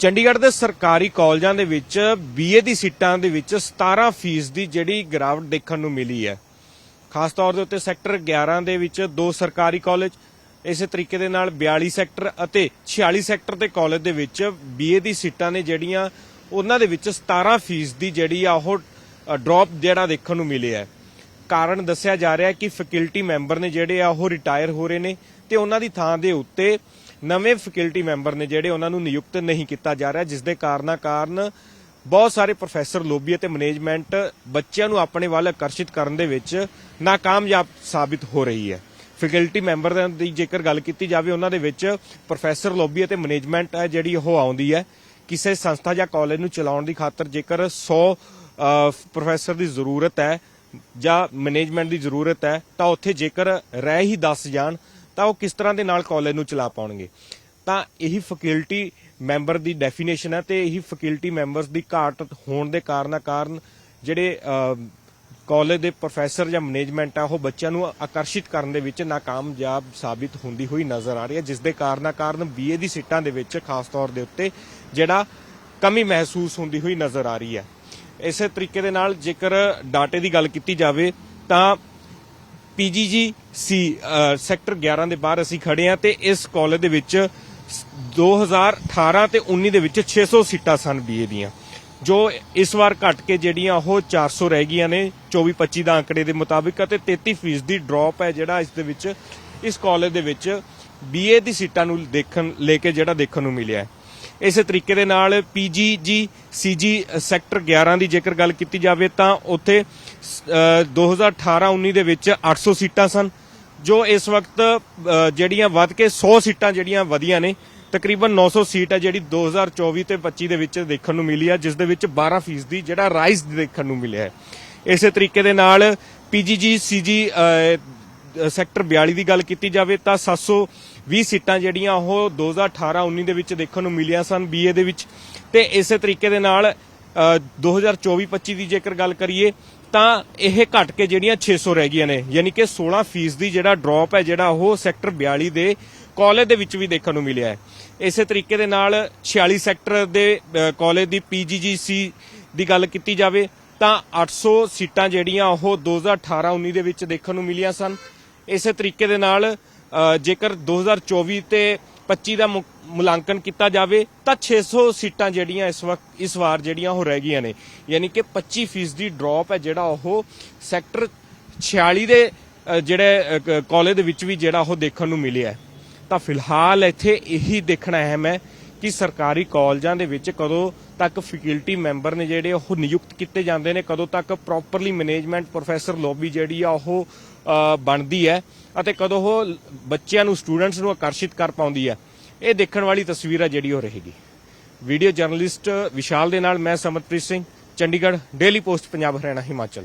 ਚੰਡੀਗੜ੍ਹ ਦੇ ਸਰਕਾਰੀ ਕਾਲਜਾਂ ਦੇ ਵਿੱਚ ਬੀਏ ਦੀ ਸੀਟਾਂ ਦੇ ਵਿੱਚ 17% ਦੀ ਜਿਹੜੀ ਗਿਰਾਵਟ ਦੇਖਣ ਨੂੰ ਮਿਲੀ ਹੈ। ਖਾਸ ਤੌਰ ਦੇ ਉੱਤੇ ਸੈਕਟਰ 11 ਦੇ ਵਿੱਚ ਦੋ ਸਰਕਾਰੀ ਕਾਲਜ, ਇਸੇ ਤਰੀਕੇ ਦੇ ਨਾਲ 42 ਸੈਕਟਰ ਅਤੇ 46 ਸੈਕਟਰ ਦੇ ਕਾਲਜ ਦੇ ਵਿੱਚ ਬੀਏ ਦੀ ਸੀਟਾਂ ਨੇ ਜਿਹੜੀਆਂ, ਉਹਨਾਂ ਦੇ ਵਿੱਚ 17% ਦੀ ਜਿਹੜੀ ਆ ਉਹ ਡ੍ਰੌਪ ਜਿਹੜਾ ਦੇਖਣ ਨੂੰ ਮਿਲਿਆ ਹੈ। ਕਾਰਨ ਦੱਸਿਆ ਜਾ ਰਿਹਾ ਕਿ ਫੈਕਲਟੀ ਮੈਂਬਰ ਨੇ ਜਿਹੜੇ ਆ ਉਹ ਰਿਟਾਇਰ ਹੋ ਰਹੇ ਨੇ ਤੇ ਉਹਨਾਂ ਦੀ ਥਾਂ ਦੇ ਉੱਤੇ ਨਵੇਂ ਫੈਕਲਟੀ ਮੈਂਬਰ ਨੇ ਜਿਹੜੇ ਉਹਨਾਂ ਨੂੰ ਨਿਯੁਕਤ ਨਹੀਂ ਕੀਤਾ ਜਾ ਰਿਹਾ ਜਿਸ ਦੇ ਕਾਰਨਾਂ ਕਾਰਨ ਬਹੁਤ ਸਾਰੇ ਪ੍ਰੋਫੈਸਰ ਲੋਬੀ ਅਤੇ ਮੈਨੇਜਮੈਂਟ ਬੱਚਿਆਂ ਨੂੰ ਆਪਣੇ ਵੱਲ ਆਕਰਸ਼ਿਤ ਕਰਨ ਦੇ ਵਿੱਚ ਨਾਕਾਮਯਾਬ ਸਾਬਿਤ ਹੋ ਰਹੀ ਹੈ। ਫੈਕਲਟੀ ਮੈਂਬਰ ਦੀ ਜੇਕਰ ਗੱਲ ਕੀਤੀ ਜਾਵੇ, ਉਹਨਾਂ ਦੇ ਵਿੱਚ ਪ੍ਰੋਫੈਸਰ ਲੋਬੀ ਅਤੇ ਮੈਨੇਜਮੈਂਟ ਹੈ ਜਿਹੜੀ ਉਹ ਆਉਂਦੀ ਹੈ। ਕਿਸੇ ਸੰਸਥਾ ਜਾਂ ਕਾਲਜ ਨੂੰ ਚਲਾਉਣ ਦੀ ਖਾਤਰ ਜੇਕਰ 100 ਪ੍ਰੋਫੈਸਰ ਦੀ ਜ਼ਰੂਰਤ ਹੈ ਜਾਂ ਮੈਨੇਜਮੈਂਟ ਦੀ ਜ਼ਰੂਰਤ ਹੈ, ਤਾਂ ਉੱਥੇ ਜੇਕਰ ਰਹਿ ਹੀ 10 ਜਾਣ ਤਾਂ ਉਹ ਕਿਸ ਤਰ੍ਹਾਂ ਦੇ ਨਾਲ ਕਾਲਜ ਨੂੰ ਚਲਾ ਪਾਉਣਗੇ? ਤਾਂ ਇਹੀ ਫੈਕਲਟੀ ਮੈਂਬਰ ਦੀ ਡੈਫੀਨੇਸ਼ਨ ਹੈ ਤੇ ਇਹੀ ਫੈਕਲਟੀ ਮੈਂਬਰਸ ਦੀ ਘਾਟ ਹੋਣ ਦੇ ਕਾਰਨਾਂ ਕਾਰਨ ਜਿਹੜੇ ਕਾਲਜ ਦੇ ਪ੍ਰੋਫੈਸਰ ਜਾਂ ਮੈਨੇਜਮੈਂਟ ਆ, ਉਹ ਬੱਚਿਆਂ ਨੂੰ ਆਕਰਸ਼ਿਤ ਕਰਨ ਦੇ ਵਿੱਚ ਨਾਕਾਮਯਾਬ ਸਾਬਿਤ ਹੁੰਦੀ ਹੋਈ ਨਜ਼ਰ ਆ ਰਹੀ ਹੈ, ਜਿਸ ਦੇ ਕਾਰਨਾਂ ਕਾਰਨ ਬੀਏ ਦੀ ਸੀਟਾਂ ਦੇ ਵਿੱਚ ਖਾਸ ਤੌਰ ਦੇ ਉੱਤੇ ਜਿਹੜਾ ਕਮੀ ਮਹਿਸੂਸ ਹੁੰਦੀ ਹੋਈ ਨਜ਼ਰ ਆ ਰਹੀ ਹੈ। ਇਸੇ ਤਰੀਕੇ ਦੇ ਨਾਲ ਜੇਕਰ ਡਾਟੇ ਦੀ ਗੱਲ ਕੀਤੀ ਜਾਵੇ, ਤਾਂ ਪੀਜੀਜੀ ਸੀ ਸੈਕਟਰ 11 ਦੇ ਬਾਹਰ ਅਸੀਂ ਖੜੇ ਆ ਤੇ ਇਸ ਕਾਲਜ ਦੇ ਵਿੱਚ ਸ- 2018 ਤੇ 19 ਦੇ ਵਿੱਚ 600 ਸੀਟਾਂ ਸਨ ਬੀਏ ਦੀਆਂ। ਜੋ ਇਸ ਵਾਰ ਘਟ ਕੇ ਜਿਹੜੀਆਂ ਉਹ 400 ਰਹਿ ਗਈਆਂ ਨੇ 24 25 ਦਾ ਅੰਕੜੇ ਦੇ ਮੁਤਾਬਿਕ ਅਤੇ 33% ਦੀ ਡ੍ਰੌਪ ਹੈ ਜਿਹੜਾ ਇਸ ਦੇ ਵਿੱਚ, ਇਸ ਕਾਲਜ ਦੇ ਵਿੱਚ ਬੀਏ ਦੀ ਸੀਟਾਂ ਨੂੰ ਦੇਖਣ, ਲੈ ਕੇ ਜਿਹੜਾ ਦੇਖਣ ਨੂੰ ਮਿਲਿਆ ਹੈ। ਇਸੇ ਤਰੀਕੇ ਦੇ ਨਾਲ ਪੀਜੀਜੀ ਸੀਜੀ ਸੈਕਟਰ 11 ਦੀ ਜੇਕਰ ਗੱਲ ਕੀਤੀ ਜਾਵੇ ਤਾਂ ਉੱਥੇ 2018-19 ਦੇ ਵਿੱਚ 800 ਸੀਟਾਂ ਸਨ, ਜੋ ਇਸ ਵਕਤ ਜਿਹੜੀਆਂ ਵੱਧ ਕੇ 100 ਸੀਟਾਂ ਜਿਹੜੀਆਂ ਵਧੀਆਂ ਨੇ, ਤਕਰੀਬਨ 900 ਸੀਟ ਹੈ ਜਿਹੜੀ 2024 ਤੇ 25 ਦੇ ਵਿੱਚ ਦੇਖਣ ਨੂੰ ਮਿਲੀ ਹੈ ਜਿਸ ਦੇ ਵਿੱਚ 12% ਦੀ ਜਿਹੜਾ ਰਾਈਜ਼ ਦੇਖਣ ਨੂੰ ਮਿਲਿਆ ਹੈ। ਇਸੇ ਤਰੀਕੇ ਦੇ ਨਾਲ ਪੀਜੀਜੀ ਸੀਜੀ ਸੈਕਟਰ 42 ਦੀ ਗੱਲ ਕੀਤੀ ਜਾਵੇ ਤਾਂ 720 ਸੀਟਾਂ ਜਿਹੜੀਆਂ ਉਹ 2018-19 ਦੇ ਵਿੱਚ ਦੇਖਣ ਨੂੰ ਮਿਲੀਆਂ ਸਨ ਬੀਏ ਦੇ ਵਿੱਚ। ਤੇ ਇਸੇ ਤਰੀਕੇ ਦੇ ਨਾਲ ਅ, 2024-25 ਦੀ ਜੇਕਰ ਗੱਲ ਕਰੀਏ ਤਾਂ ਇਹ ਘਟ ਕੇ ਜਿਹੜੀਆਂ 600 ਰਹਿ ਗਈਆਂ ਨੇ। ਯਾਨੀ ਕਿ 16% ਦੀ ਜਿਹੜਾ ਡ੍ਰੌਪ ਹੈ ਜਿਹੜਾ ਉਹ ਸੈਕਟਰ 42 ਦੇ ਕਾਲਜ ਦੇ ਵਿੱਚ ਵੀ ਦੇਖਣ ਨੂੰ ਮਿਲਿਆ ਹੈ। ਇਸੇ ਤਰੀਕੇ ਦੇ ਨਾਲ 46 ਸੈਕਟਰ ਦੇ ਅ, ਕਾਲਜ ਦੀ ਪੀਜੀਜੀਸੀ ਦੀ ਗੱਲ ਕੀਤੀ ਜਾਵੇ ਤਾਂ 800 ਸੀਟਾਂ ਜਿਹੜੀਆਂ ਉਹ 2018-19 ਦੇ ਵਿੱਚ ਦੇਖਣ ਨੂੰ ਮਿਲੀਆਂ ਸਨ। ਇਸੇ ਤਰੀਕੇ ਦੇ ਨਾਲ ਅ, ਜੇਕਰ 2024 ਤੇ 25 ਦਾ ਮੁਲਾਂਕਣ ਕੀਤਾ ਜਾਵੇ ਤਾਂ 600 ਸੀਟਾਂ ਜਿਹੜੀਆਂ ਇਸ ਵਕਤ ਇਸ ਵਾਰ ਜਿਹੜੀਆਂ ਉਹ ਰਹਿ ਗਈਆਂ ਨੇ। ਯਾਨੀ ਕਿ 25% ਦੀ ਡ੍ਰੌਪ ਹੈ ਜਿਹੜਾ ਉਹ ਸੈਕਟਰ 46 ਦੇ ਜਿਹੜੇ ਕਾਲਜ ਦੇ ਵਿੱਚ ਵੀ ਜਿਹੜਾ ਉਹ ਦੇਖਣ ਨੂੰ ਮਿਲਿਆ ਤਾਂ ਫਿਲਹਾਲ ਇੱਥੇ ਇਹੀ ਦੇਖਣਾ ਅਹਿਮ ਹੈ ਕਿ ਸਰਕਾਰੀ ਕਾਲਜਾਂ ਦੇ ਵਿੱਚ ਕਦੋਂ ਤੱਕ ਫੈਕਲਟੀ ਮੈਂਬਰ ਨੇ ਜਿਹੜੇ ਉਹ ਨਿਯੁਕਤ ਕੀਤੇ ਜਾਂਦੇ ਨੇ, ਕਦੋਂ ਤੱਕ ਪ੍ਰੋਪਰਲੀ ਮੈਨੇਜਮੈਂਟ ਪ੍ਰੋਫੈਸਰ ਲੌਬੀ ਜਿਹੜੀ ਆ ਉਹ ਬਣਦੀ ਹੈ ਅਤੇ ਕਦੋਂ ਉਹ ਬੱਚਿਆਂ ਨੂੰ ਸਟੂਡੈਂਟਸ ਨੂੰ ਆਕਰਸ਼ਿਤ ਕਰ ਪਾਉਂਦੀ ਹੈ। ਇਹ ਦੇਖਣ ਵਾਲੀ ਤਸਵੀਰ ਆ ਜਿਹੜੀ ਉਹ ਰਹੇਗੀ। ਵੀਡੀਓ ਜਰਨਲਿਸਟ ਵਿਸ਼ਾਲ ਦੇ ਨਾਲ ਮੈਂ ਸਮਤਪ੍ਰੀਤ ਸਿੰਘ, ਚੰਡੀਗੜ੍ਹ ਡੇਲੀ ਪੋਸਟ ਪੰਜਾਬ, ਹਰਿਆਣਾ, ਹਿਮਾਚਲ।